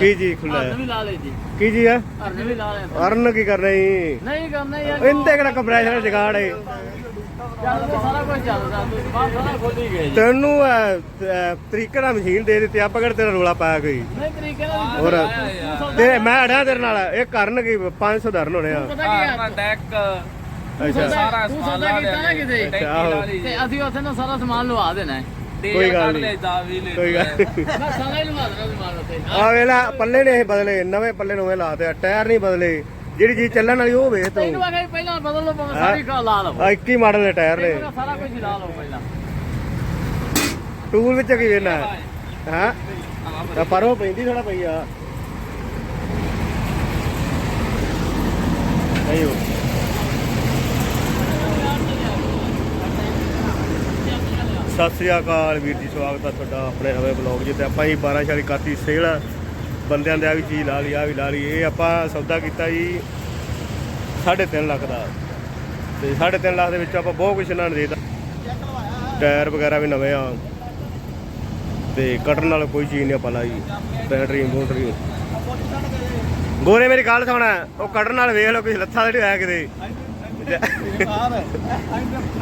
ਕੀ ਜੀ ਖੁੱਲਾ ਹਰਨ ਹੈ ਵੀ ਲਾ ਲੈ ਜੀ। ਕੀ ਜੀ ਆ ਹਰਨ ਵੀ ਲਾ ਲੈ ਅਰਨ ਕੀ ਕਰਨਾ ਜੀ? ਨਹੀਂ ਕਰਨਾ ਯਾਰ ਇੰਦੇ ਕਿਹੜਾ ਕੰਪਰੈਸ਼ਰ ਜਗਾੜ ਏ ਚੱਲਦਾ ਸਾਰਾ ਕੁਝ ਚੱਲਦਾ ਤੂੰ ਬਾਹਰ ਸਾਰਾ ਖੋਲੀ ਗਏ ਜੀ। ਤੈਨੂੰ ਤਰੀਕੇ ਨਾਲ ਮਸ਼ੀਨ ਦੇ ਦਿੱਤੀ ਆਪਾਂ ਕਿਹੜਾ ਤੇਰਾ ਰੋਲਾ ਪਾਇਆ ਕੋਈ? ਨਹੀਂ ਤਰੀਕੇ ਨਾਲ ਹੋਰ ਤੇ ਮੈਂ ਅੜਿਆ ਤੇਰੇ ਨਾਲ ਇਹ ਕਰਨ ਕੀ 500 ਧਰਨ ਹੋਣੇ ਆ। ਪਤਾ ਕੀ ਆ ਡੈਕ ਅੱਛਾ। ਸਮਾਨ ਲਾ ਤੇ ਅਸੀਂ ਉੱਥੇ ਨਾ ਸਾਰਾ ਸਮਾਨ ਲਵਾ ਦੇਣਾ ਹੈ। ਕੋਈ ਗੱਲ ਨਹੀਂ। ਦਾ ਵੀ ਲੈ ਕੋਈ ਗੱਲ ਨੀ। ਮੈਂ ਸਾਰਾ ਹੀ ਲਵਾ ਦੇਣਾ ਸਮਾਨ ਉੱਥੇ। ਆ ਵੇਲਾ ਪੱਲੇ ਨੇ ਇਹ ਬਦਲੇ ਨਵੇਂ ਪੱਲੇ ਨਵੇਂ ਲਾਤੇ ਆ ਟਾਇਰ ਨਹੀਂ ਬਦਲੇ। ਜਿਹੜੀ ਚੀਜ਼ ਚੱਲਣ ਵਾਲੀ ਉਹ ਵੇਖ ਤੂੰ। ਤੈਨੂੰ ਆਖਿਆ ਸੀ ਪਹਿਲਾਂ ਬਦਲ ਲਓ ਭਾਵੇਂ ਸਾਰੀ ਕਾ ਲਾ ਲਓ। ਆ 21 ਮਾਡਲ ਦੇ ਟਾਇਰ ਨੇ। ਸਾਰਾ ਕੁਝ ਹੀ ਲਾ ਲਓ ਪਹਿਲਾਂ। ਟੂਲ ਵਿੱਚ ਕੀ ਵੇਨਾ ਹਾਂ? ਆ ਪਰ ਉਹ ਪੈਂਦੀ ਥੋੜਾ ਪਈ ਆ। ਸਤਿ ਸ੍ਰੀ ਅਕਾਲ ਵੀਰ ਜੀ, ਸਵਾਗਤ ਹੈ ਤੁਹਾਡਾ ਆਪਣੇ ਨਵੇਂ ਬਲੌਗ ਜਿੱਤੇ ਆਪਾਂ ਜੀ 12 ਸ਼ਾਲੀ ਕਾਤੀ ਸੇਲ ਬੰਦਿਆਂ ਦੇ ਆ ਵੀ ਚੀਜ਼ ਲਾ ਲਈ ਆ ਵੀ ਲਾ ਲਈ, ਇਹ ਆਪਾਂ ਸੌਦਾ ਕੀਤਾ ਜੀ 3.5 ਲੱਖ ਦਾ। ਤੇ 3.5 ਲੱਖ ਦੇ ਵਿੱਚ ਆਪਾਂ ਬਹੁਤ ਕੁਝ ਇਹਨਾਂ ਨੂੰ ਦੇਤਾ। ਟਾਇਰ ਵਗੈਰਾ ਵੀ ਨਵੇਂ ਆ। ਤੇ ਕਟਰ ਨਾਲ ਕੋਈ ਚੀਜ਼ ਨਹੀਂ ਆਪਾਂ ਲਾਈ, ਬੈਟਰੀ, ਮੋਟਰੀ। ਗੋਰੇ ਮੇਰੀ ਗੱਲ ਸੁਣ, ਉਹ ਕਟਰ ਨਾਲ ਵੇਖ ਲਓ ਕੋਈ ਲੱਥਾ ਤੇ ਹੋਇਆ ਕਿਤੇ।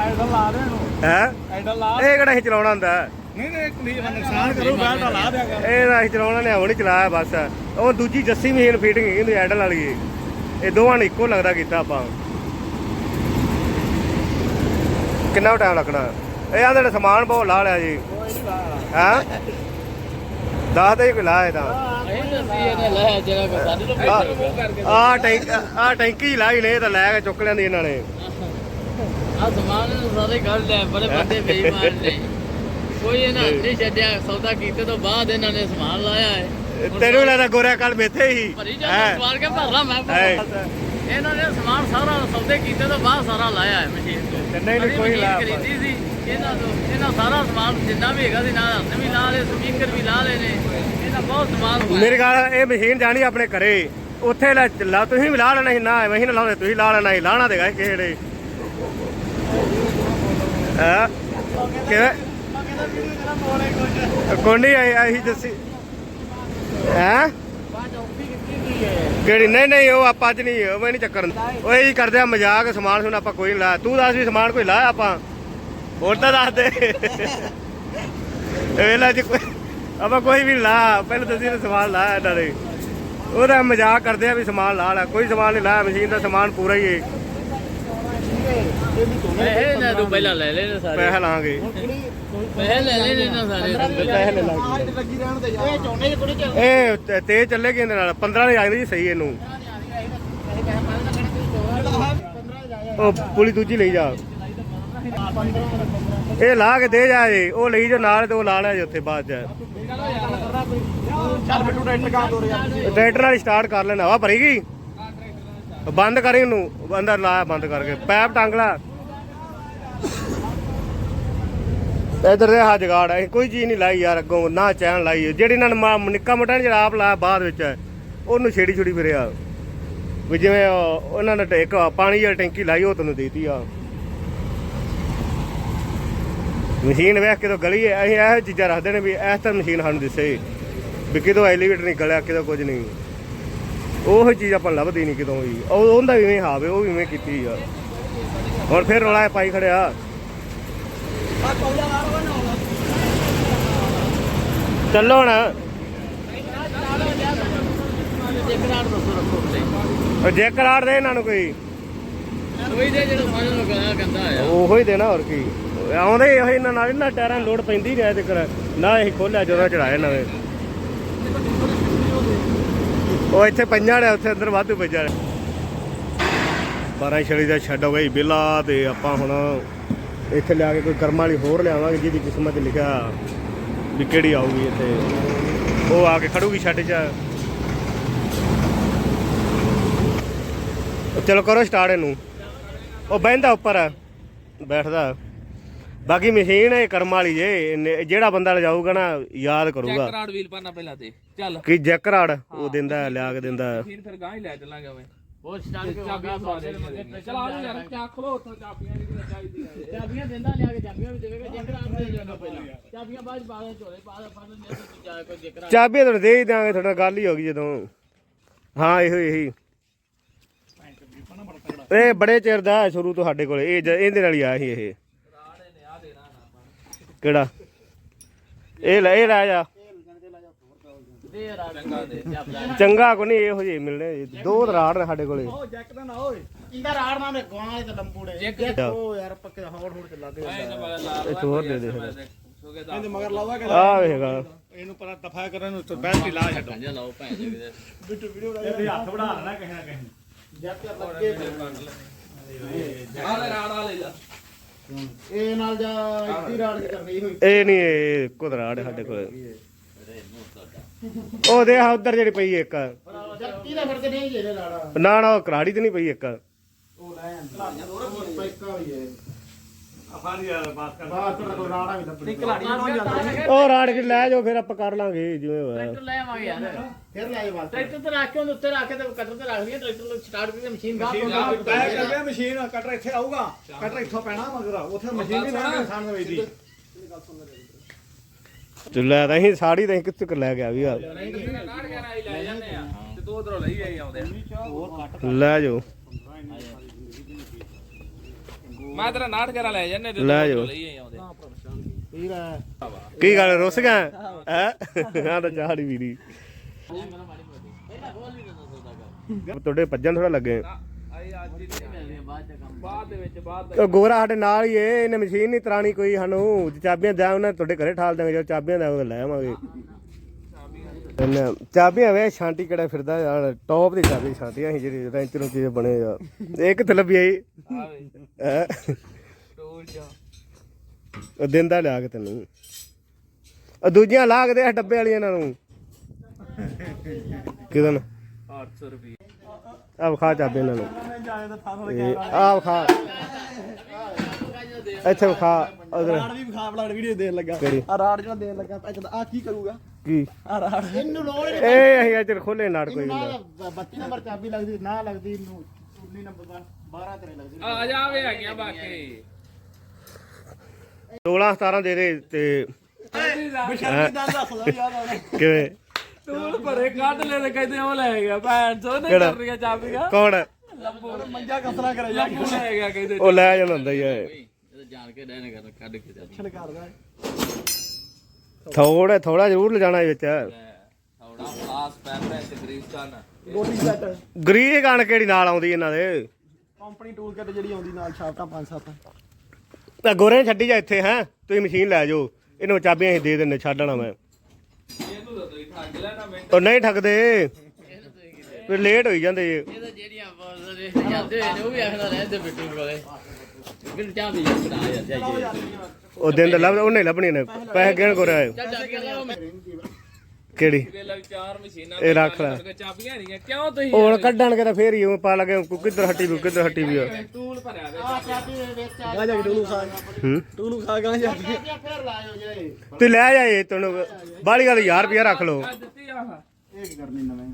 ਐਡਲ ਲਾ ਦੇ ਇਹਨੂੰ ਹੈ? ਐਡਲ ਲਾ ਇਹ ਕਿਹੜਾ ਅਸੀਂ ਚਲਾਉਣਾ ਹੁੰਦਾ? ਨਹੀਂ ਨਹੀਂ ਕੁੜੀ ਦਾ ਨੁਕਸਾਨ ਕਰੂ ਲਾ ਇਹ ਚਲਾਉਣਾ ਨੇ ਹੁਣ ਹੀ ਚਲਾਇਆ ਬਸ। ਉਹ ਦੂਜੀ ਜੱਸੀ ਮਸ਼ੀਨ ਫੀਟਿੰਗ ਹੈਗੀ ਐਡਲ ਵਾਲੀ। ਇਹ। ਦੋਵਾਂ ਨੇ ਇੱਕੋ ਲੱਗਦਾ ਕੀਤਾ ਆਪਾਂ। ਕਿੰਨਾ ਟਾਈਮ ਲੱਗਣਾ? ਇਹ ਆਂਦੇ ਨੇ ਸਮਾਨ ਬਹੁਤ ਲਾ ਲਿਆ ਜੀ। ਹਾਂ? ਦੱਸ ਦੇ ਕੋਈ ਲਾਇਆ ਤਾਂ ਆ ਟੈਂਕ ਆ ਟੈਂਕੀ ਲਾਈ ਨੇ ਇਹ ਤਾਂ ਲੈ ਕੇ ਚੁੱਕ ਲੈਂਦੀ ਇਹਨਾਂ ਨੇ। ਆ ਸਮਾਨ ਨੂੰ ਸਾਰੇ ਗੱਲ ਲੈ ਬੜੇ ਬੰਦੇ ਬੇਈਮਾਨ ਨੇ। ਕੋਈ ਇਹਨਾਂ ਨਹੀਂ ਛੱਡਿਆ ਸੌਦਾ ਕੀਤੇ ਤੋਂ ਬਾਅਦ ਇਹਨਾਂ ਨੇ ਸਮਾਨ ਲਾਇਆ ਹੈ। ਤੈਨੂੰ ਲੱਗਦਾ ਗੋਰਿਆ ਕੱਲ ਮੇਥੇ ਹੀ। ਭਰੀ ਜਾ ਹੈਂ? ਕੇ ਹੈ। ਇਹਨਾਂ ਨੇ ਸਮਾਨ ਸਾਰਾ ਸੌਦੇ ਕੀਤੇ ਤੋਂ ਬਾਅਦ ਸਾਰਾ ਲਾਇਆ ਹੈ ਮਸ਼ੀਨ ਤੋਂ। ਨਹੀਂ, ਨਹੀਂ, ਕੋਈ ਲਾਇਆ ਖਰੀਦੀ ਸੀ। ਇਹਨਾਂ ਤੋਂ, ਇਹਨਾਂ ਸਾਰਾ ਸਮਾਨ ਜਿੰਨਾ ਵੀ ਹੈਗਾ ਸੀ, ਨਾਲ ਵੀ ਲਾ ਲਏ ਸਪੀਕਰ ਵੀ ਲਾ ਲਏ ਨੇ। ਇਹਨਾਂ ਬਹੁਤ ਸਮਾਨ ਪਾਇਆ। ਮੇਰੀ ਗੱਲ ਇਹ ਮਸ਼ੀਨ ਜਾਣੀ ਆਪਣੇ ਘਰੇ। ਉੱਥੇ ਲੈ ਲਾ ਤੁਸੀਂ ਵੀ ਲਾ ਲੈਣਾ ਸੀ। ਨਾ, ਐਵੇਂ ਹੀ ਨਾ ਲਾਉਂਦੇ, ਤੁਸੀਂ ਲਾ ਲੈਣਾ ਸੀ। ਲਾਣਾ ਦੇਗਾ ਕਿਸੇ ਹਾਂ? ਕਿਵੇਂ? ਕੋਣੀ ਆਈ ਆਹੀ ਦੱਸੀ ਹੈ? ਕਿਹੜੀ? ਨਹੀਂ ਨਹੀਂ, ਉਹ ਆਪਾਂ ਅੱਜ ਨਹੀਂ, ਉਹ ਮੈਂ ਨਹੀਂ ਚੱਕਰ। ਉਹ ਇਹ ਹੀ ਕਰਦੇ ਆ, ਮਜ਼ਾਕ ਸਮਾਨ ਸੁਣ ਆਪਾਂ ਕੋਈ ਨਹੀਂ ਲਾਇਆ। ਤੂੰ ਦੱਸ ਵੀ ਸਮਾਨ ਕੋਈ ਲਾਇਆ ਆਪਾਂ? ਹੋਰ ਤਾਂ ਦੱਸ ਦੇ ਇਹ ਵੇਲਾ ਜੀ ਕੋਈ ਆਪਾਂ ਕੋਈ ਵੀ ਲਾ ਪਹਿਲਾਂ ਤੁਸੀਂ ਨੇ ਸਮਾਨ ਲਾਇਆ ਇਹਨਾਂ ਨੇ ਉਹਦਾ ਮਜ਼ਾਕ ਕਰਦੇ ਆ ਵੀ ਸਮਾਨ ਲਾ ਲੈ ਕੋਈ ਸਮਾਨ ਨਹੀਂ ਲਾਇਆ ਮਸ਼ੀਨ ਦਾ ਸਮਾਨ ਪੂਰਾ ਹੀ ਹੈ ਪੈਸੇ ਨਾ ਤੂੰ ਪਹਿਲਾਂ ਲੈ ਲੈ ਨੇ ਸਾਰੇ ਪੈਸਾ ਲਾਂਗੇ ਪੈਸੇ ਲੈ ਨੇ ਸਾਰੇ ਪੈਸੇ ਲੈ ਲਾਂਗੇ ਦੇ ਇਹ ਦੀ ਤੇ- ਚੱਲੇਗੀ ਇਹਦੇ ਨਾਲ 15 ਦੀ ਜਾਂਦੀ ਜੀ ਸਹੀ ਇਹਨੂੰ ਉਹ ਪੁਲੀ ਦੂਜੀ ਲਈ ਜਾ ਇਹ ਲਾ ਕੇ ਦੇ ਜਾ ਜੀ ਉਹ ਲਈ ਜੋ ਨਾਲ ਤੇ ਉਹ ਲਾ ਲਿਆ ਜੀ ਉੱਥੇ ਬਾਅਦ ਚ। ਚੱਲ ਬਿੱਟੂ ਟੈਂਟ ਕਾ ਦੋ ਯਾਰ ਟਰੈਕਟਰ ਨਾਲ ਸਟਾਰਟ ਕਰ ਲੈਣਾ ਹਵਾ ਭਰੀਗੀ ਬੰਦ ਕਰੀ ਉਹਨੂੰ ਅੰਦਰ ਲਾ ਬੰਦ ਕਰਕੇ। ਪੈਪ ਟੰਗ ਲਾ। ਇਧਰ ਦੇ ਹਾ ਜਗਾੜ ਹੈ ਕੋਈ ਚੀਜ਼ ਨਹੀਂ ਲਾਈ ਯਾਰ ਅੱਗੋਂ ਨਾ ਚੈਨ ਲਾਈ। ਜਿਹੜੀ ਇਹਨਾਂ ਨੇ ਮਾ- ਨਿੱਕਾ ਮੋਟਾ ਜਿਹੜਾ ਆਪ ਲਾਇਆ ਬਾਅਦ ਵਿੱਚ ਉਹਨੂੰ ਛੇੜੀ ਛੁੜੀ ਫਿਰਿਆ। ਵੀ ਜਿਵੇਂ ਉਹ- ਉਹਨਾਂ ਨੇ ਇੱਕ ਪਾਣੀ ਵਾਲੀ ਟੈਂਕੀ ਲਾਈ ਉਹ ਤੈਨੂੰ ਦੇਤੀ ਆ। ਮਸ਼ੀਨ ਵੇਖ ਕੇ ਤਾਂ ਗਲੀ ਹੈ ਅਸੀਂ ਇਹੋ ਚੀਜ਼ਾਂ ਰੱਖਦੇ ਨੇ ਵੀ ਇਸ ਤਰ੍ਹਾਂ ਮਸ਼ੀਨ ਸਾਨੂੰ ਦਿਸੇ। ਵੀ ਕਿਤੋਂ ਐਲੀਵੇਟਰ ਨਹੀਂ ਗਲਿਆ ਕਿਤੋਂ ਕੁਝ ਨਹੀਂ। ਉਹ ਚੀਜ਼ ਆਪਾਂ ਲੱਭਦੀ ਨਹੀਂ ਕਿਤੋਂ ਵੀ। ਉਹ ਉਹਦਾ ਵੀ ਇਵੇਂ ਹਾਵੇ ਉਹ ਵੀ ਇਵੇਂ ਕੀਤੀ ਆ। ਹੁਣ ਫਿਰ ਰੌਲਾ ਪਾਈ ਖੜਿਆ। ਚੱਲੋ ਹੁਣ। ਉਹ ਜੇ ਕਰਾਰ ਦੇ ਇਹਨਾਂ ਨੂੰ ਕੋਈ। ਕੋਈ ਦੇ ਜਿਹੜਾ ਸਮਝ ਲੋ ਗਾਣਾ ਗੰਦਾ ਆ ਉਹੋ ਹੀ ਦੇਣਾ ਹੋਰ ਕੀ। ਆਉਂਦੇ ਇਹੋ ਇਹਨਾਂ ਨਾਲ, ਇਹਨਾਂ ਟਾਇਰਾਂ ਲੋਡ ਪੈਂਦੀ ਰਿਹਾ ਤੇ ਕਰ ਨਾ ਇਹ ਖੋਲਿਆ ਜਦੋਂ ਚੜਾਏ ਨਵੇਂ ਉਹ ਇੱਥੇ ਪੰਜਾਂ ਨੇ ਉੱਥੇ ਅੰਦਰ ਵਾਧੂ ਪੰਜਾਂ ਨੇ 12 ਛੜੀ ਦਾ ਛੱਡ ਹੋ ਗਈ, ਬਿੱਲਾ ਤੇ ਆਪਾਂ ਹੁਣ ਇੱਥੇ ਲਿਆ ਕੇ ਕੋਈ ਕਰਮ ਵਾਲੀ ਹੋਰ ਲਿਆਵਾਂਗੇ, ਜਿਹਦੀ ਕਿਸਮਤ ਲਿਖਿਆ ਵੀ ਕਿਹੜੀ ਆਊਗੀ ਇੱਥੇ। ਉਹ ਆ ਕੇ ਖੜੂਗੀ ਛੱਡ 'ਚ। ਚਲੋ ਕਰੋ ਸਟਾਰਟ ਇਹਨੂੰ। ਉਹ ਬਹਿੰਦਾ ਉੱਪਰ, ਬੈਠਦਾ। ਬਾਕੀ ਮਸ਼ੀਨ ਇਹ ਕਰਮ ਵਾਲੀ ਜੇ ਇਹਨੇ- ਜਿਹੜਾ ਬੰਦਾ ਲਿਜਾਊਗਾ ਨਾ ਯਾਦ ਕਰੂਗਾ। ਚੈੱਕ ਰਾਡ ਵੀਲ ਪਾਣਾ ਪਹਿਲਾਂ ਤੇ। ਚੱਲ। ਕਿ ਜੈਕਰਾੜ ਉਹ ਦਿੰਦਾ ਹੈ, ਲਿਆ ਕੇ ਦਿੰਦਾ। ਹੈ। ਫਿਰ ਫਿਰ ਗਾਂ ਹੀ ਲੈ ਚੱਲਾਂਗੇ ਓਏ ਉਹ ਸਟਾਰਟ ਕੇ ਚਾਬੀਆਂ ਸਵਾਦੇ ਚਲ ਆ ਜਾ ਯਾਰ ਕਿਆ ਖਲੋ ਉੱਥੋਂ ਚਾਬੀਆਂ ਦੀ ਕਿਹੜਾ ਚਾਹੀਦੀ ਹੈ ਚਾਬੀਆਂ ਦਿੰਦਾ ਲਿਆ ਕੇ ਚਾਬੀਆਂ ਵੀ ਦੇਵੇਗਾ ਜੇਕਰ ਆਪ ਦੇ ਜਾਣਾ ਪਹਿਲਾਂ ਚਾਬੀਆਂ ਬਾਅਦ ਪਾ ਦੇ ਝੋਲੇ ਪਾ ਦੇ ਫੜ ਲੈ ਜਾ ਕੋਈ ਜੇਕਰ ਚਾਬੀਆਂ ਤੁਹਾਨੂੰ ਦੇ ਹੀ ਤੁਹਾਡਾ ਗੱਲ ਹੀ ਹੋ ਗਈ ਜਦੋਂ। ਹਾਂ ਇਹੋ ਇਹੀ। ਇਹ ਬੜੇ ਚਿਰ ਦਾ ਹੈ ਸ਼ੁਰੂ ਤੋਂ ਸਾਡੇ ਕੋਲ। ਇਹ ਜ- ਇਹਦੇ ਨਾਲ ਹੀ ਆਇਆ ਸੀ ਇਹ। ਕਿਹੜਾ? ਇਹ ਲੈ ਇਹ ਲੈ ਜਾ ਚੰਗਾ ਕੋ ਨਹੀਂ ਇਹੋ ਜਿਹੇ ਮਿਲਣੇ ਦੋ ਰਾੜ ਨੇ ਸਾਡੇ ਕੋਲੇ। ਉਹ ਜੈਕ ਦਾ ਨਾ ਓਏ ਇੰਦਾ ਰਾੜ ਨਾਲ ਗਵਾਂ ਵਾਲੇ ਤੇ ਲੰਬੂੜੇ ਉਹ ਯਾਰ ਪੱਕੇ ਹੌੜ ਹੌੜ ਚ ਲੱਗ ਗਿਆ ਇੱਕ ਹੋਰ ਦੇ ਦੇ ਇਹਦੇ ਮਗਰ ਲਾਵਾ ਕਿ। ਆ। ਵੇਖਗਾ ਇਹਨੂੰ ਪਤਾ ਦਫਾ ਕਰਨ ਨੂੰ ਬੈਠ ਹੀ ਲਾ ਛੱਡੋ। ਗਾਂਜਾ ਲਾਓ ਭੈਣ ਜੀ ਦੇ ਇਹਦੇ ਹੱਥ ਵੜਾ ਲੈਣਾ ਕਿਸੇ ਨਾ ਕਿਸੇ ਜੱਟ ਲੱਗੇ। ਆਲੇ ਰਾੜਾ ਲੈ ਜਾ ਇਹ ਨਾਲ ਜਾ ਇੱਦੀ ਰਾੜ ਦੀ ਕਰਨੀ ਹੋਈ ਇਹ ਨਹੀਂ ਇਹ ਕੁਦਰਾੜ ਸਾਡੇ ਕੋਲ। ਉਹ ਦੇ ਆ ਉਧਰ ਜਿਹੜੀ ਪਈ ਇੱਕ। ਜੱਟੀ ਦਾ ਫ਼ਰਕ ਨਹੀਂ ਜਿਹੜੇ ਰਾੜਾ। ਨਾ ਨਾ ਉਹ ਕਰਾੜੀ ਤੇ ਨਹੀਂ ਪਈ ਇੱਕ। ਉਹ ਲੈ ਆਂ ਪੈਕਾ ਵੀ ਹੈ। ਤੋਂ ਵੀ ਕਲਾੜੀ ਨੂੰ ਜਾਂਦਾ ਉਹ ਰਾੜ ਕੇ ਲੈ ਜਾਓ ਫਿਰ ਆਪਾਂ ਕਰ ਲਾਂਗੇ ਜਿਵੇਂ ਹੋਇਆ। ਟਰੈਕਟਰ ਲੈ ਆਵਾਂਗੇ ਯਾਰ। ਫਿਰ ਲੈ ਵਾਸਤੇ। ਟਰੈਕਟਰ ਤੇ ਰੱਖ ਕੇ ਉਹਦੇ ਉੱਤੇ ਰੱਖ ਕੇ ਤੇ ਕਟਰ ਤੇ ਰੱਖ ਲਈਏ ਟਰੈਕਟਰ ਨੂੰ ਸਟਾਰਟ ਕਰਕੇ ਮਸ਼ੀਨ ਗਾਹ ਮਸ਼ੀਨ ਤੈਅ ਕਰਕੇ ਮਸ਼ੀਨ ਕਟਰ ਇੱਥੇ ਆਊਗਾ। ਕਟਰ ਇੱਥੋਂ ਪੈਣਾ ਮਗਰ ਉੱਥੇ ਮਸ਼ੀਨ ਨਹੀਂ ਲੈਣੀ ਇਨਸਾਨ ਦੇ ਵੇਚਦੀ ਤੇ ਲੈ ਤਾਂ ਅਸੀਂ ਸਾੜੀ ਤਾਂ ਅਸੀਂ ਕਿੱਥੇ ਕੁ ਲੈ ਗਿਆ ਵੀ ਆ। ਲੈ ਜਾਓ। ਮੈਂ ਤੇਰਾ ਨਾਟ ਕਰਾ ਲੈ ਜਾਂਦੇ ਤੇ ਲੈ ਜਾਓ। ਲਈ ਆਉਂਦੇ। ਵੀਰ ਕੀ ਗੱਲ ਰੁੱਸ ਗਿਆ? ਹੈ? ਹਾਂ ਤਾਂ ਚਾੜੀ ਵੀਰੀ। ਤੁਹਾਡੇ ਭੱਜਣ ਥੋੜਾ ਲੱਗੇ। ਆਈ ਅੱਜ ਹੀ ਬਾਅਦ ਚ ਕੰਮ ਬਾਅਦ ਦੇ ਵਿੱਚ ਬਾਅਦ ਉਹ ਗੋਰਾ ਸਾਡੇ ਨਾਲ ਹੀ ਏ ਇਹਨੇ ਮਸ਼ੀਨ ਨਹੀਂ ਤਰਾਣੀ ਕੋਈ ਸਾਨੂੰ। ਜੇ ਚਾਬੀਆਂ ਦਿਆਂ ਉਹਨਾਂ ਤੁਹਾਡੇ ਘਰੇ ਠਾਲ ਦਾਂਗੇ ਜੋ ਚਾਬੀਆਂ ਦਾ ਉਹ ਲੈ ਆਵਾਂਗੇ। ਇਹਨੇ ਚਾਬੀਆਂ ਵੇ ਸ਼ਾਂਟੀ ਕਿਹੜਾ ਫਿਰਦਾ ਯਾਰ ਟੌਪ ਦੀ ਚਾਬੀ ਸ਼ਾਂਟੀ ਅਸੀਂ ਜਿਹੜੀ ਰੈਂਚ ਨੂੰ ਕੀ ਬਣੇ ਆ। ਇਹ ਕਿੱਥੇ ਲੱਭੀ ਆਈ। ਹੈਂ? ਟੂਲ ਜਾ। ਉਹ ਦਿੰਦਾ ਲਿਆ ਕੇ ਤੈਨੂੰ। ਉਹ ਦੂਜੀਆਂ ਲਾ ਕੇ ਦੇ ਆ ਡੱਬੇ ਵਾਲੀਆਂ ਇਹਨਾਂ ਨੂੰ? ਕਿਦਨ 800 ਰੁਪਏ ਆ ਵਿਖਾ ਚਾਬੀ ਇਹਨਾਂ ਨੂੰ ਆ ਵਿਖਾ। ਇੱਥੇ ਵਿਖਾ। ਉਧਰ ਰਾੜ ਵੀ ਵਿਖਾ ਬਲਾ ਵੀਡੀਓ ਦੇਣ ਲੱਗਾ। ਆ ਰਾੜ ਜਿਹੜਾ ਦੇਣ ਲੱਗਾ ਪੈ ਆ ਕੀ ਕਰੂਗਾ? ਕੀ? ਇਹਨੂੰ ਲੋੜ ਹੀ ਇਹ ਅਸੀਂ ਅੱਜ ਖੋਲੇ ਨਾੜ ਕੋਈ ਨਾ ਹੁੰਦਾ 32 ਨੰਬਰ ਚਾਬੀ ਲੱਗਦੀ ਨਾ ਲੱਗਦੀ ਇਹਨੂੰ 19 ਨੰਬਰ 12 ਤੇਰੇ ਲੱਗਦੀ। ਆ ਜਾਵੇ ਆ ਗਿਆ ਬਾਕੀ। 16 17 ਦੇ ਦੇ ਤੇ ਬਿਸ਼ਰਮੀ ਦਾ ਦੱਸਦਾ ਆਉਣਾ। ਕਿਵੇਂ? ਟੂਲ ਭਰੇ ਕੱਢ ਲੈ ਤੇ ਕਹਿੰਦੇ ਉਹ ਲੈ ਗਿਆ ਭੈਣ ਚੋ ਨਹੀਂ ਕਿਹੜਾ? ਕਰ ਰਿਹਾ ਚਾਬੀਗਾ ਕੌਣ ਮੰਜਾ ਕਸਰਾ ਕਰਿਆ ਜਾ ਲੱਭੂ ਲੈ ਗਿਆ ਕਹਿੰਦੇ ਉਹ ਲੈ ਜਾਂਦਾ ਹੁੰਦਾ ਹੀ ਹੈ ਇਹ ਤਾਂ ਜਾਣ ਕੇ ਡੈਨ ਕਰ ਕੱਢ ਕੇ ਜਾਂਦੀ ਛਣ ਕਰਦਾ। ਥੋੜਾ ਥੋੜਾ ਜ਼ਰੂਰ ਲਿਜਾਣਾ ਵਿੱਚ। ਥੋੜਾ ਖਾਸ ਪੈਪਰ ਤੇ ਗ੍ਰੀਸਟਨ ਗੋਲੀ ਸੈੱਟ ਗਰੀਸ ਗਣ ਕਿਹੜੀ ਨਾਲ ਆਉਂਦੀ ਇਹਨਾਂ ਦੇ? ਕੰਪਨੀ ਟੂਲ ਕਿਟ ਜਿਹੜੀ ਆਉਂਦੀ ਨਾਲ ਛਾਪਟਾਂ 5-7 ਤਾਂ ਗੋਰੇ ਛੱਡੀ ਜਾ ਇੱਥੇ ਹੈ? ਤੁਸੀਂ ਮਸ਼ੀਨ ਲੈ ਜਾਓ। ਇਹਨੂੰ ਚਾਬੀਆਂ ਅਸੀਂ ਦੇ ਦਿੰਨੇ ਛੱਡਣਾ ਮੈਂ। ਇਹਨੂੰ ਤਾਂ ਤੁਸੀਂ ਠੱਗ ਲੈਣਾ ਮੈਂ ਉਹ ਨਹੀਂ ਠੱਗਦੇ। ਫਿਰ ਲੇਟ ਹੋਈ ਜਾਂਦੇ ਜੇ। ਇਹ ਤਾਂ ਜਿਹੜੀਆਂ ਜਾਂਦੇ ਹੋਏ ਨੇ ਉਹ ਵੀ ਆਖਦਾ ਰਹਿੰਦੇ ਬਿੱਟੂ ਕੋਲੇ। ਬਿੱਟੂ ਚਾਹ ਵੀ ਬਣਾ ਯਾਰ ਜਾਈਏ। ਉਹ ਦਿਨ ਤਾਂ ਲੱਭ ਉਹਨੇ ਲੱਭਣੀ ਨੇ। ਪੈਸੇ ਚੱਲ ਚਾਬੀਆਂ ਲਾਓ ਕਿਹੜੀ? ਦੇ ਇਹ ਰੱਖ ਲੈ। ਚਾਬੀਆਂ ਨਹੀਂ ਕਿਉਂ ਤੁਸੀਂ ਹੁਣ ਤਾਂ ਫੇਰ ਹੀ ਪਾ ਲਗੇ ਕਿੱਧਰ ਹੱਟੀ ਵੀ ਕਿੱਧਰ ਹੱਟੀ ਵੀ ਆ? ਟੂਲ ਭਰਿਆ ਵੇ ਆ ਚਾਬੀ ਵਿੱਚ ਆ ਜਾ ਕੇ ਟੂਲੂ ਖਾ। ਹੂੰ? ਟੂਲੂ ਖਾ ਗਾ ਜਾ ਕੇ। ਚਾਬੀਆਂ ਫਿਰ ਲਾਇਓ ਜੇ ਤੂੰ ਲੈ ਜਾਏ ਤੈਨੂੰ ਬਾਲੀ ਗੱਲ 1000 ਰੁਪਇਆ ਰੱਖ ਲਓ। ਆ ਦਿੱਤੀ ਆਹ ਇਹ ਕੀ ਕਰਨੀ ਨਵੇਂ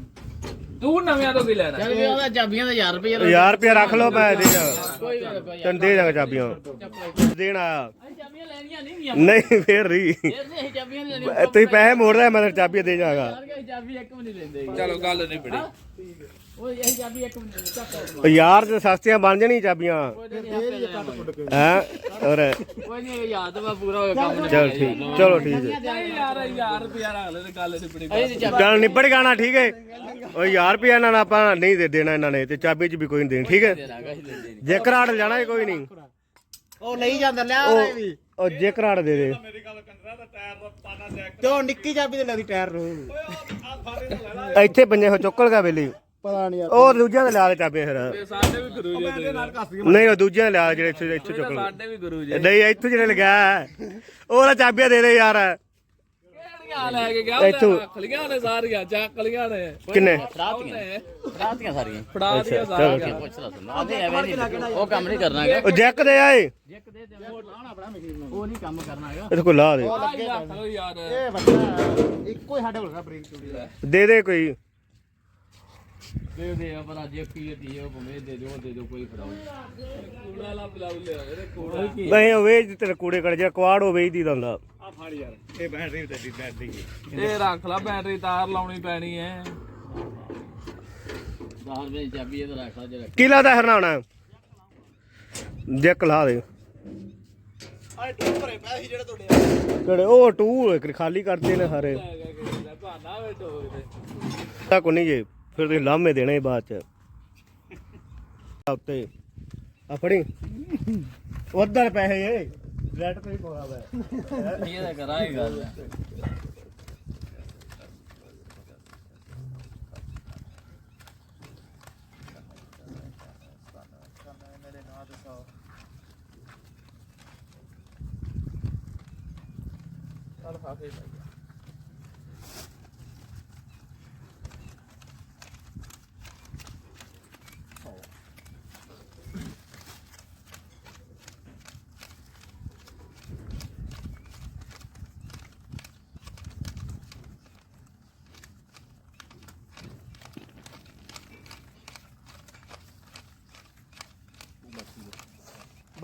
ਤੂੰ ਨਵਿਆਂ ਤੋਂ ਕੀ ਲੈਣਾ? ਚੱਲ ਵੀ ਉਹਦਾ ਚਾਬੀਆਂ ਦਾ 1000 ਰੁਪਏ 1000 ਰੁਪਇਆ ਰੱਖ ਲਓ ਮੈਂ ਦੇ ਜਾ। ਕੋਈ ਗੱਲ ਕੋਈ ਤੈਨੂੰ ਦੇ ਦਾਂਗਾ ਚਾਬੀਆਂ। ਦੇਣ ਚਾਬੀਆਂ ਲੈਣੀਆਂ ਨਹੀਂ ਫੇਰ ਰਹੀ ਚਾਬੀਆਂ ਨਹੀਂ ਲੈਣੀਆਂ। ਤੁਸੀਂ ਪੈਸੇ ਮੋੜਦਾ ਮੈਂ ਤੈਨੂੰ ਚਾਬੀਆਂ ਦੇ ਜਾਗਾ। ਯਾਰ ਕਿ ਅਸੀਂ ਚਾਬੀ ਇੱਕ ਵੀ ਨਹੀਂ ਲੈਂਦੇ ਚਲੋ ਗੱਲ ਨਹੀਂ ਬੜੀ ਉਹ ਇਹ ਚਾਬੀ ਇੱਕ ਯਾਰ ਤੇ ਸਸਤੀਆਂ ਬਣ ਜਾਣੀ ਚਾਬੀਆਂ। ਹੈ ਔਰ ਕੋਈ ਨਹੀਂ ਯਾਦ ਵਾ ਪੂਰਾ ਹੋਇਆ ਕੰਮ ਨਹੀਂ ਚਲ ਠੀਕ ਚਲੋ ਠੀਕ ਹੈ। ਯਾਰ ਯਾਰ ਰੁਪਿਆ ਰੱਖ ਲੈ ਤੇ ਗੱਲ ਨਿਬੜ ਗਾਣਾ ਠੀਕ ਹੈ। ਉਹ 1000 ਰੁਪਇਆ ਇਹਨਾਂ ਨੂੰ ਆਪਾਂ ਨਹੀਂ ਦੇ ਦੇਣਾ ਇਹਨਾਂ ਨੇ ਤੇ ਚਾਬੀ ਚ ਵੀ ਕੋਈ ਨਹੀਂ ਦੇਣੀ ਠੀਕ ਹੈ। ਦੇਣਾ ਗਾ ਅਸੀਂ ਲੈਂਦੇ ਨਹੀਂ ਜੇ ਘਰਾੜ ਜਾਣਾ ਕੋਈ ਨਹੀਂ। ਉਹ ਲਈ ਜਾਂਦਾ ਲਿਆ ਉਹ ਰਹੇ ਵੀ। ਉਹ ਜੇ ਘਰਾੜ ਦੇ ਦੇ। ਮੇਰੀ ਗੱਲ ਕੰਦਰਾ ਦਾ ਟਾਇਰ ਦਾ ਪਾਣਾ ਜੈਕ ਤੇ ਉਹ ਨਿੱਕੀ ਚਾਬੀ ਤੇ ਲੱਗਦੀ ਟਾਇਰ ਨੂੰ। ਇੱਥੇ ਪੰਜੇ ਹੋ ਚੁੱਕਲ ਗਾ ਵੇਲੀ ਪਤਾ ਨਹੀਂ ਉਹ ਦੂਜਿਆਂ ਦੇ ਲਿਆ ਦੇ ਚਾਬੀਆਂ ਫਿਰ। ਤੇ ਸਾਡੇ ਵੀ ਗੁਰੂ ਜੀ ਦੇ ਨਾਲ ਕੱਸ ਨਹੀਂ ਉਹ ਦੂਜਿਆਂ ਦੇ ਲਿਆ ਜਿਹੜੇ ਇੱਥੇ ਇੱਥੇ ਚੁੱਕ ਲਓ ਸਾਡੇ ਵੀ ਗੁਰੂ ਜੀ। ਨਹੀਂ ਇੱਥੇ ਜਿਹੜੇ ਲਗਾ ਉਹਦਾ ਚਾਬੀਆਂ ਦੇ ਦੇ ਯਾਰ। ਕਿਹੜੀਆਂ ਲੈ ਕੇ ਗਿਆ ਇੱਥੋਂ। ਖਲੀਆਂ ਨੇ ਸਾਰੀਆਂ ਚੱਕਲੀਆਂ ਨੇ ਕਿੰਨੇ? ਰਾਤੀਆਂ ਰਾਤੀਆਂ ਸਾਰੀਆਂ। ਫੜਾ ਦੀਆਂ ਚਲੋ ਸਾਰੀਆਂ। ਠੀਕ। ਪੁੱਛ ਲਾ ਸੁਣ ਆਦੇ ਐਵੇਂ ਨਹੀਂ ਉਹ ਕੰਮ ਨਹੀਂ ਕਰਨਾ ਹੈਗਾ। ਉਹ ਜੈਕ ਦੇ ਆਏ। ਦੇ ਦੇ ਉਹ ਲਾਣਾ ਆਪਣਾ ਮਸ਼ੀਨ ਨੂੰ। ਉਹ ਨਹੀਂ ਕੰਮ ਕਰਨਾ ਹੈਗਾ। ਇਹਦੇ ਕੋਲ ਲਾ ਦੇ। ਆਹ ਰੱਖ ਲਓ ਯਾਰ। ਇਹ ਬੱਚਾ ਇੱਕੋ ਹੀ ਸਾਡੇ ਕੋਲ ਹੈ ਬ੍ਰੇਕ ਚੁੜੀ ਦੇ ਦੇ ਕੋਈ। ਦੇ ਦੇ ਆ ਪਰ ਅੱਜ ਕੀ ਦੀ ਉਹ ਭਵੇਂ ਦੇ ਦਿਓ ਦੇ ਦਿਓ ਕੋਈ ਫੜਾਓ ਕੂੜਾ ਲਾ ਬਲਾਉ ਕੂੜਾ। ਕੀ ਨਹੀਂ ਉਹ ਵੇਚ ਤੇਰੇ ਕੂੜੇ ਕੜ ਜਾ ਕੁਆੜ ਉਹ ਵੇਚਦੀ ਦਾ ਆ ਫੜ ਯਾਰ। ਇਹ ਬੈਟਰੀ ਤੇ ਬੈਟਰੀ ਇਹ ਰੱਖ ਲਾ ਬੈਟਰੀ ਤਾਰ ਲਾਉਣੀ ਪੈਣੀ ਐ। 10 ਰੁਪਏ ਦੀ ਚਾਬੀ ਇਹ ਰੱਖ ਲਾ ਜੇ ਕੀ ਲੱਗਦਾ ਹਰਨਾਉਣਾ ਜੈਕ ਲਾ ਦੇ। ਆਏ ਟੂ ਭਰੇ ਪਏ ਸੀ ਜਿਹੜੇ ਤੁਹਾਡੇ ਕਿਹੜੇ ਉਹ ਟੂ ਇੱਕ ਖਾਲੀ ਕਰਦੇ ਨੇ ਸਾਰੇ। ਭਾਨਾ ਵੇ ਟੋਕ ਦੇ ਤਾਂ ਕੋ ਨਹੀਂ ਜੇ ਫਿਰ ਤੁਸੀਂ ਲਾਮੇ ਦੇਣੇ ਬਾਅਦ ਚ। ਉੱਤੇ ਆ ਫੜੀ। ਉਧਰ ਪੈਸੇ ਏ ਰੈਟ ਤੇ ਹੀ ਪਾਉਣਾ ਵਾ। ਇਹ ਤਾਂ ਕਰਾਂਗੇ ਗੱਲ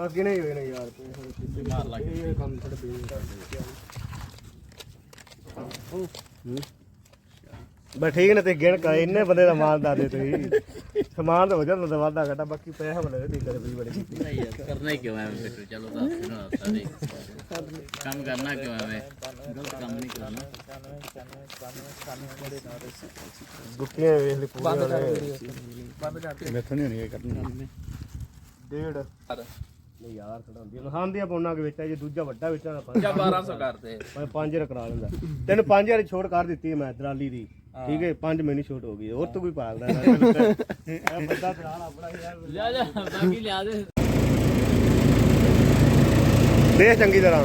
ਬਾਕੀ ਨਹੀਂ ਹੋਏ ਨੇ ਯਾਰ ਮਾਰ ਲੱਗ ਇਹ ਕੰਮ ਥੋੜੇ ਬੀਨ ਕਰਦੇ ਬਸ ਠੀਕ ਨੇ ਤੇ ਗਿਣ ਕਰ ਇੰਨੇ ਬੰਦੇ ਦਾ ਮਾਲ ਦਾ ਦੇ ਤੁਸੀਂ। ਸਮਾਨ ਤਾਂ ਹੋ ਜਾਂਦਾ ਤਾਂ ਵਾਧਾ ਘਟਾ ਬਾਕੀ ਪੈਸਾ ਬਲੇ ਨਹੀਂ ਕਰੇ ਬਈ ਬੜੇ ਨਹੀਂ ਯਾਰ ਕਰਨਾ ਹੀ ਕਿਉਂ ਐ ਬਿੱਟੂ? ਚਲੋ ਦੱਸ ਨਾ ਸਾਰੇ ਕੰਮ ਕਰਨਾ ਕਿਉਂ ਐ ਗਲਤ ਕੰਮ ਨਹੀਂ ਕਰਨਾ। ਗੁੱਟੀਆਂ ਵੇਖ ਲਈ ਪੂਰੀਆਂ ਨੇ। ਮੈਥੋਂ ਨਹੀਂ ਹੋਣੀ ਇਹ ਕੱਢਣੀ ਡੇਢ। ਨਹੀਂ ਯਾਰ ਥੋੜਾ ਹੁੰਦੀ ਹੈ ਖਾਂਦੀਆਂ ਪੌਣਾ ਕੇ ਵੇਚਿਆ ਜੇ ਦੂਜਾ ਵੱਡਾ ਵੇਚਣਾ ਤਾਂ ਪੰਜ ਜਾਂ 1200 ਕਰਦੇ। ਮੈਂ ਪੰਜ ਰ ਕਰਾ ਲੈਂਦਾ। ਤੈਨੂੰ 5000 ਛੋਟ ਕਰ ਦਿੱਤੀ ਹੈ ਮੈਂ ਦਰਾਲੀ ਦੀ। ਠੀਕ ਹੈ ਪੰਜ ਮੈਨੂੰ ਛੋਟ ਹੋ ਗਈ ਹੋਰ ਤੂੰ ਕੋਈ ਪਾਗਦਾ ਇਹ ਬੰਦਾ ਦਰਾਲ ਆਪਣਾ ਹੀ ਯਾਰ। ਲਿਆ ਜਾ ਬਾਕੀ ਲਿਆ ਦੇ। ਦੇਖ ਚੰਗੀ ਤਰ੍ਹਾਂ।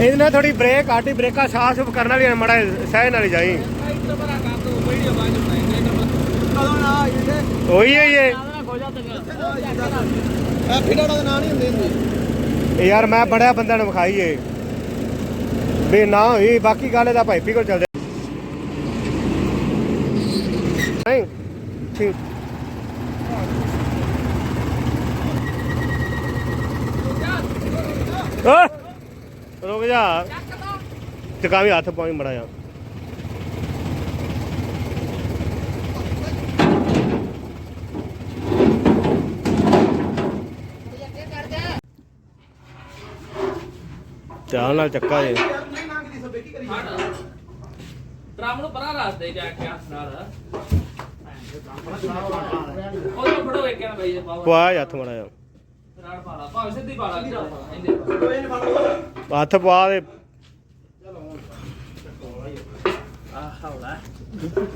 ਇਹਦੇ ਨਾਲ ਥੋੜੀ ਬ੍ਰੇਕ ਆਟੀ ਬ੍ਰੇਕਾਂ ਸਾਫ਼ ਸੁਫ ਕਰਨ ਵਾਲੀ ਮੜਾ ਸਹਿ ਨਾਲ ਹੀ ਜਾਈ। ਉਹੀ ਹੈ ਇਹ। ਨਾ ਖੋਜਾ ਤੇ ਇਹ ਫਿਡੜਾ ਦੇ ਨਾਂ ਨਹੀਂ ਹੁੰਦੇ ਹੁੰਦੇ ਇਹ ਯਾਰ ਮੈਂ ਬੜਿਆ ਬੰਦਿਆਂ ਨੂੰ ਵਿਖਾਈ ਏ। ਵੀ ਨਾ ਹੋਈ ਬਾਕੀ ਗੱਲ ਇਹਦਾ ਭਾਈਪੀ ਕੋਲ ਚੱਲਦੇ। ਨਹੀਂ ਠੀਕ। ਓ ਰੁਕ ਜਾ। ਚਕਾਵੀ ਹੱਥ ਪਾਈ ਮੜਾ ਜਾ। ਧਿਆਨ ਨਾਲ ਚੱਕਾ ਜੇ। ਡਰਮ ਨੂੰ ਪਰਾਂ ਰੱਖ ਦੇ ਜਾ ਕੇ ਹੱਥ ਨਾਲ। ਉਹ ਤਾਂ ਫੜੋ ਵੇਖਿਆ ਬਈ ਇਹ ਪਾਵਰ ਪਾ ਹੱਥ ਮੜਾ ਜਾ ਰਾੜ ਪਾਲਾ ਭਾਵੇਂ ਸਿੱਧੀ ਪਾਲਾ ਵੀ ਰਾੜ ਪਾਲਾ ਇਹਦੇ ਪਾ। ਹੱਥ ਪਾ ਦੇ।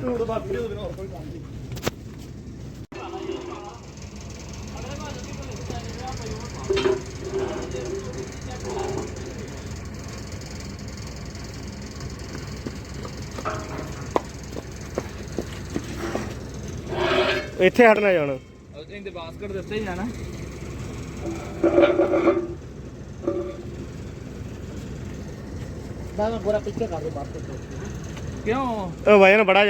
ਟੂੜ ਦਾ ਵੀਡੀਓ ਦੇ ਹੋਰ ਕੋਈ ਕੰਮ ਨਹੀਂ। ਇੱਥੇ ਹਟਣਾ ਜਾਣਾ। ਉਹ ਇਹਦੇ ਬਾਸਕਟ ਦਿੱਤੇ ਹੀ ਜਾਣਾ। ਦਾ ਗੋਰਾ ਪਿੱਛੇ ਕਰ ਦੇ ਬਾਤ ਤੋਂ ਕਿਉਂ? ਉਹ ਵਜਨ ਬੜਾ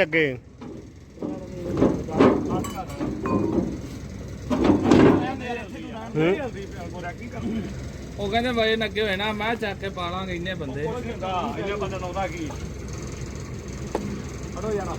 ਹੂੰ? ਉਹ ਕਹਿੰਦੇ ਵਜਨ ਅੱਗੇ ਹੋਏ ਨਾ ਮੈਂ ਚੱਕ ਕੇ ਪਾ ਲਾਂਗੇ ਇੰਨੇ ਬੰਦੇ। ਇਹਨੇ ਬੰਦਾ ਲਾਉਂਦਾ ਕੀ? ਅੜੋ ਜਾਣਾ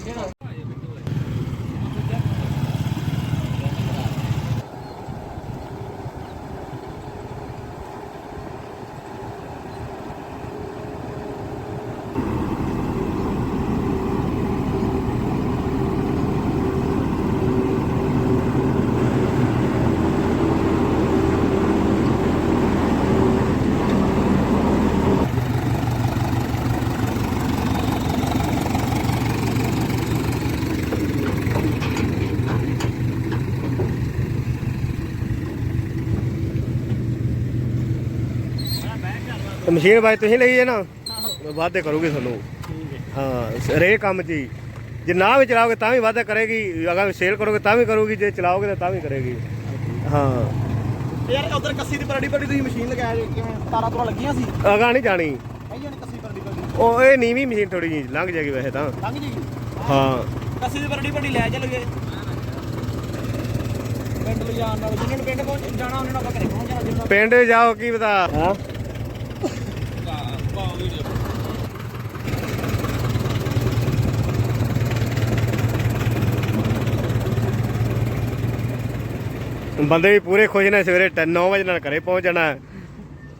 ਮਸ਼ੀਨ ਬਾਈ ਤੁਸੀਂ ਲਈ ਹੈ ਨਾ? ਵਾਅਦੇ ਕਰੋਗੇ ਤੁਹਾਨੂੰ। ਹਾਂ। ਰੇ ਕੰਮ ਹੀ ਜੇ ਨਾ ਵੀ ਚਲਾਓਗੇ ਤਾਂ ਵੀ ਵਾਅਦਾ ਕਰੇਗੀ ਅਗਰ ਸੇਲ ਕਰੋਗੇ ਤਾਂ ਵੀ ਕਰੂਗੀ ਜੇ ਚਲਾਓਗੇ ਤਾਂ ਤਾਂ ਵੀ ਕਰੇਗੀ। ਹਾਂ। ਯਾਰ ਉਧਰ ਕੱਸੀ ਦੀ ਪਰੜੀ ਪਰੜੀ ਤੁਸੀਂ ਮਸ਼ੀਨ ਲਗਾਇਆ ਜੀ ਕਿਵੇਂ ਤਾਰਾਂ ਤੁਰਾਂ ਲੱਗੀਆਂ ਸੀ? ਅਗਾ ਨਹੀਂ ਜਾਣੀ। ਆਈਆਂ ਨੇ ਕੱਸੀ ਪਰੜੀ ਪਰੜੀ? ਉਹ ਇਹ ਨੀਵੀਂ ਮਸ਼ੀਨ ਥੋੜੀ ਜਿਹੀ ਲੰਘ ਜਾਏਗੀ ਵੈਸੇ ਤਾਂ। ਲੰਘ ਜੀ ਹਾਂ। ਕੱਸੀ ਦੀ ਬਰੜੀ ਵੱਡੀ ਲੈ ਚੱਲਗੇ ਪਿੰਡ ਲਿਜਾਣ ਨਾਲ ਜਿੰਨਾਂ ਨੂੰ ਪਿੰਡ ਪਹੁੰਚ ਜਾਣਾ ਉਹਨਾਂ ਨੂੰ ਆਪਾਂ ਘਰੇ ਪਹੁੰਚ ਜਾਣਾ ਪਿੰਡ ਜਾਓ ਕੀ ਪਤਾ। ਹਾਂ ਪਾਓ ਵੀਡੀਓ ਬੰਦੇ ਵੀ ਪੂਰੇ ਖੁਸ਼ ਨੇ ਸਵੇਰੇ 9 ਵਜੇ ਨਾਲ ਘਰੇ ਪਹੁੰਚ ਜਾਣਾ।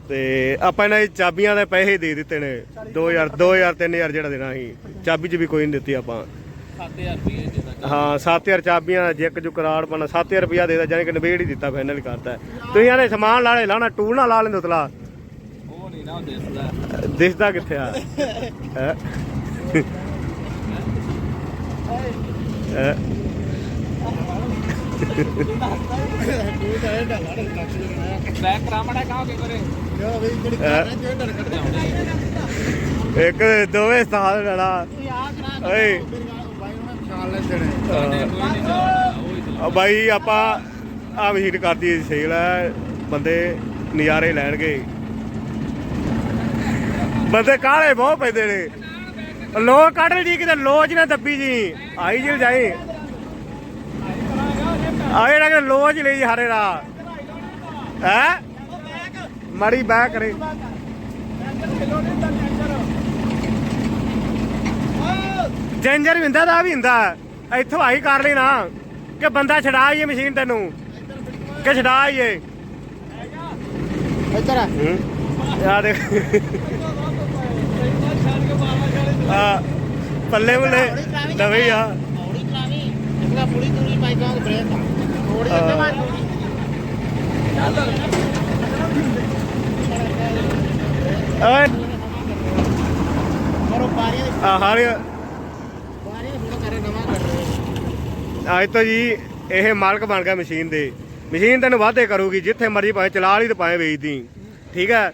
ਤੇ ਆਪਾਂ ਇਹਨਾਂ ਦੀ ਚਾਬੀਆਂ ਦੇ ਪੈਸੇ ਦੇ ਦਿੱਤੇ ਨੇ 2000 2000 3000 ਜਿਹੜਾ ਦੇਣਾ ਸੀ। ਚਾਬੀ 'ਚ ਵੀ ਕੋਈ ਨਹੀਂ ਦਿੱਤੀ ਆਪਾਂ। 7000 ਰੁਪਏ ਜਿੱਦਾਂ ਹਾਂ 7000 ਚਾਬੀਆਂ ਜਿੱਕ ਜੁ ਕਰਾੜ ਪਣਾ 7000 ਰੁਪਿਆ ਦੇਦਾ ਜਾਨੀ ਕਿ ਨਵੇੜ ਹੀ ਦਿੱਤਾ ਫਾਈਨਲ ਕਰਤਾ। ਤੁਸੀਂ ਆਨੇ ਸਮਾਨ ਲਾਲੇ ਲਾਣਾ ਟੂਲ ਨਾ ਲਾ ਲੈਂਦੇ ਉਤਲਾ। ਉਹ ਨਹੀਂ ਨਾ ਦਿਸਦਾ। ਦਿਸਦਾ ਕਿੱਥੇ ਆ? ਹੈਂ? ਹੈਂ? ਬੈਕ ਕਰਾਮੜਾ ਕਾਹ ਕੇ ਕਰੇ ਹੈਂ? ਇੱਕ ਦੋਵੇਂ ਸਾਲ ਲੜਾ ਓਏ। ਆ ਬਾਈ, ਆਪਾਂ ਆ ਮਸ਼ੀਨ ਕਰਦੀ ਸੇਲ ਹੈ। ਬੰਦੇ ਨਜ਼ਾਰੇ ਲੈਣਗੇ। ਬੰਦੇ ਕਾਲੇ ਬਹੁਤ ਪੈਂਦੇ ਨੇ। ਲੋ ਕੱਢ ਲਈ, ਕਿਤੇ ਲੋਜ ਨਾ ਦੱਬੀ ਜੀ। ਆਈ ਜੀ ਜਾਈ। ਆਏ ਨਾ ਕਿ ਲੋਜ ਲਈ ਹਰੇ ਦਾ। ਹੈ? ਮੜੀ ਬੈ ਕਰੇ। ਜੈਂਜਰ ਵੀ ਹੁੰਦਾ ਦਾ ਵੀ ਹੁੰਦਾ। ਇੱਥੋਂ ਆਈ ਕਰ ਲਈ ਨਾ ਕਿ ਬੰਦਾ ਛਡਾ ਆਈਏ ਮਸ਼ੀਨ ਤੈਨੂੰ। ਕਿ ਛਡਾ ਆਈਏ। ਇੱਧਰ ਆ। ਆ ਦੇਖ। ਆ ਪੱਲੇ ਮੁੱਲੇ ਹੀ ਆ। ਚਲਾਵੀ ਇਸਦਾ ਪੁਲੀ ਤੂੜੀ ਪਾਈ ਜਾਓ ਬ੍ਰੇਕ ਓਏ। ਮਰੋ ਬਾਰੀਆਂ ਦੇ ਆ ਹਰ ਬਾਰੀਆਂ ਥੋੜਾ ਕਰ ਨਵਾਂ ਕਰ ਰਹੇ ਅੱਜ ਤੋਂ ਜੀ ਇਹ ਮਾਲਕ ਬਣ ਗਿਆ ਮਸ਼ੀਨ ਦੇ। ਮਸ਼ੀਨ ਤੈਨੂੰ ਵਾਅਦੇ ਕਰੂਗੀ ਜਿੱਥੇ ਮਰਜ਼ੀ ਭਾਵੇਂ ਚਲਾ ਲਈ ਤੇ ਭਾਵੇਂ ਵੇਚਦੀ। ਠੀਕ ਹੈ?